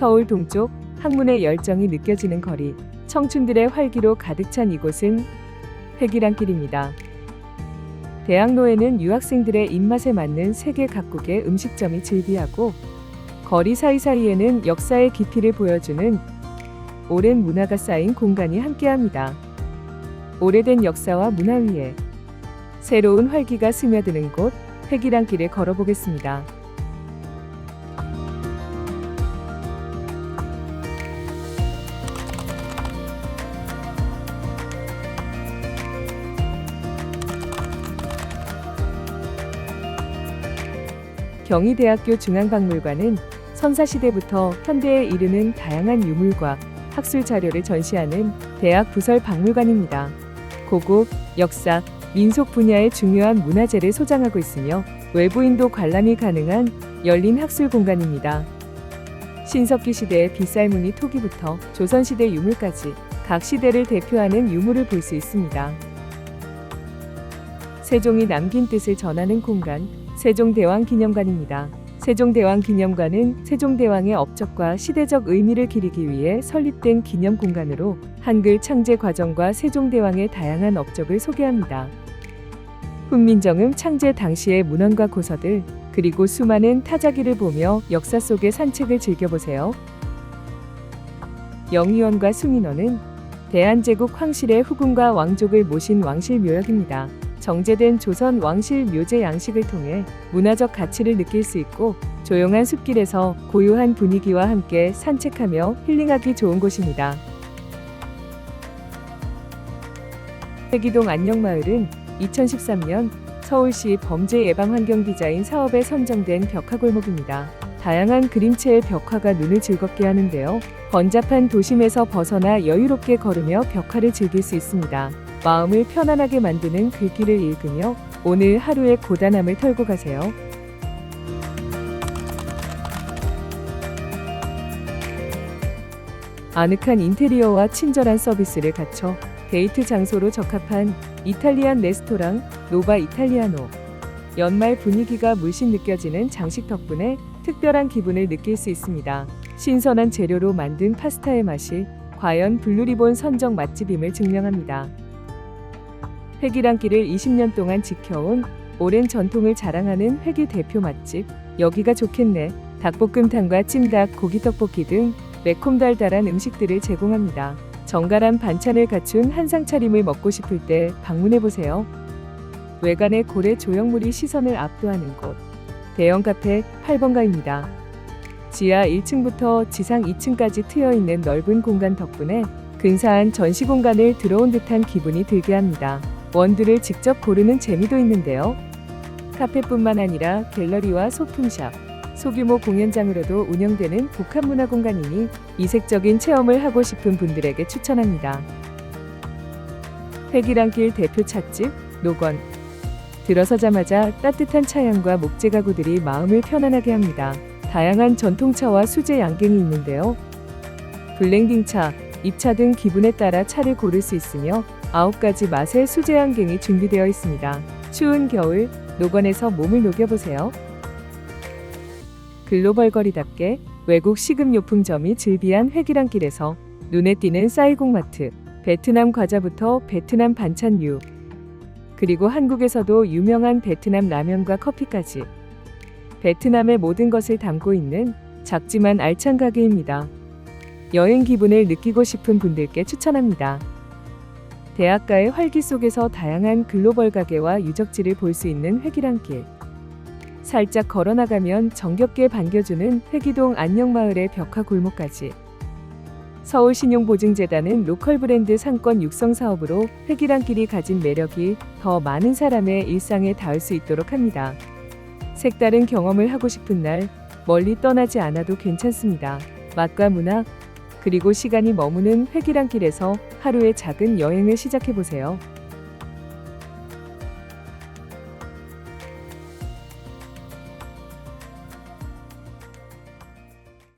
서울 동쪽 학문의 열정이 느껴지는 거리, 청춘들의 활기로 가득 찬 이곳은 회기란길입니다. 대학로에는 유학생들의 입맛에 맞는 세계 각국의 음식점이 즐비하고 거리 사이사이에는 역사의 깊이를 보여주는 오랜 문화가 쌓인 공간이 함께합니다. 오래된 역사와 문화 위에 새로운 활기가 스며드는 곳 회기란길을 걸어보겠습니다. 경희대학교 중앙박물관은 선사시대부터 현대에 이르는 다양한 유물과 학술 자료를 전시하는 대학 부설 박물관입니다. 고고, 역사, 민속 분야의 중요한 문화재를 소장하고 있으며 외부인도 관람이 가능한 열린 학술 공간입니다. 신석기 시대의 빗살무늬 토기부터 조선시대 유물까지 각 시대를 대표하는 유물을 볼 수 있습니다. 세종이 남긴 뜻을 전하는 공간, 세종대왕 기념관입니다. 세종대왕 기념관은 세종대왕의 업적과 시대적 의미를 기리기 위해 설립된 기념 공간으로 한글 창제 과정과 세종대왕의 다양한 업적을 소개합니다. 훈민정음 창제 당시의 문헌과 고서들, 그리고 수많은 타자기를 보며 역사 속의 산책을 즐겨보세요. 영의원과 숭인원은 대한제국 황실의 후궁과 왕족을 모신 왕실 묘역입니다. 정제된 조선 왕실 묘제 양식을 통해 문화적 가치를 느낄 수 있고 조용한 숲길에서 고요한 분위기와 함께 산책하며 힐링하기 좋은 곳입니다. 회기동 안녕마을은 2013년 서울시 범죄 예방 환경 디자인 사업에 선정된 벽화골목입니다. 다양한 그림체의 벽화가 눈을 즐겁게 하는데요. 번잡한 도심에서 벗어나 여유롭게 걸으며 벽화를 즐길 수 있습니다. 마음을 편안하게 만드는 글귀를 읽으며 오늘 하루의 고단함을 털고 가세요. 아늑한 인테리어와 친절한 서비스를 갖춰 데이트 장소로 적합한 이탈리안 레스토랑 노바 이탈리아노. 연말 분위기가 물씬 느껴지는 장식 덕분에 특별한 기분을 느낄 수 있습니다. 신선한 재료로 만든 파스타의 맛이 과연 블루리본 선정 맛집임을 증명합니다. 회기란길을 20년 동안 지켜온 오랜 전통을 자랑하는 회기 대표 맛집 여기가 좋겠네. 닭볶음탕과 찜닭, 고기떡볶이 등 매콤달달한 음식들을 제공합니다. 정갈한 반찬을 갖춘 한상 차림을 먹고 싶을 때 방문해 보세요. 외관의 고래 조형물이 시선을 압도하는 곳. 대형 카페 8번가입니다. 지하 1층부터 지상 2층까지 트여 있는 넓은 공간 덕분에 근사한 전시 공간을 들어온 듯한 기분이 들게 합니다. 원두를 직접 고르는 재미도 있는데요. 카페뿐만 아니라 갤러리와 소품샵, 소규모 공연장으로도 운영되는 복합문화 공간이니 이색적인 체험을 하고 싶은 분들에게 추천합니다. 회기란길 대표 찻집 노건 들어서자마자 따뜻한 차향과 목재 가구들이 마음을 편안하게 합니다. 다양한 전통차와 수제 양갱이 있는데요. 블렌딩 차, 입차 등 기분에 따라 차를 고를 수 있으며 아홉 가지 맛의 수제 양갱이 준비되어 있습니다. 추운 겨울 노건에서 몸을 녹여보세요. 글로벌 거리답게 외국 식음요품점이 즐비한 회기란길에서 눈에 띄는 쌀국마트, 베트남 과자부터 베트남 반찬류, 그리고 한국에서도 유명한 베트남 라면과 커피까지 베트남의 모든 것을 담고 있는 작지만 알찬 가게입니다. 여행 기분을 느끼고 싶은 분들께 추천합니다. 대학가의 활기 속에서 다양한 글로벌 가게와 유적지를 볼 수 있는 회기란길. 살짝 걸어나가면 정겹게 반겨주는 회기동 안녕마을의 벽화 골목까지. 서울신용보증재단은 로컬 브랜드 상권 육성 사업으로 회기란길이 가진 매력이 더 많은 사람의 일상에 닿을 수 있도록 합니다. 색다른 경험을 하고 싶은 날 멀리 떠나지 않아도 괜찮습니다. 맛과 문화 그리고 시간이 머무는 회기란 길에서 하루의 작은 여행을 시작해 보세요.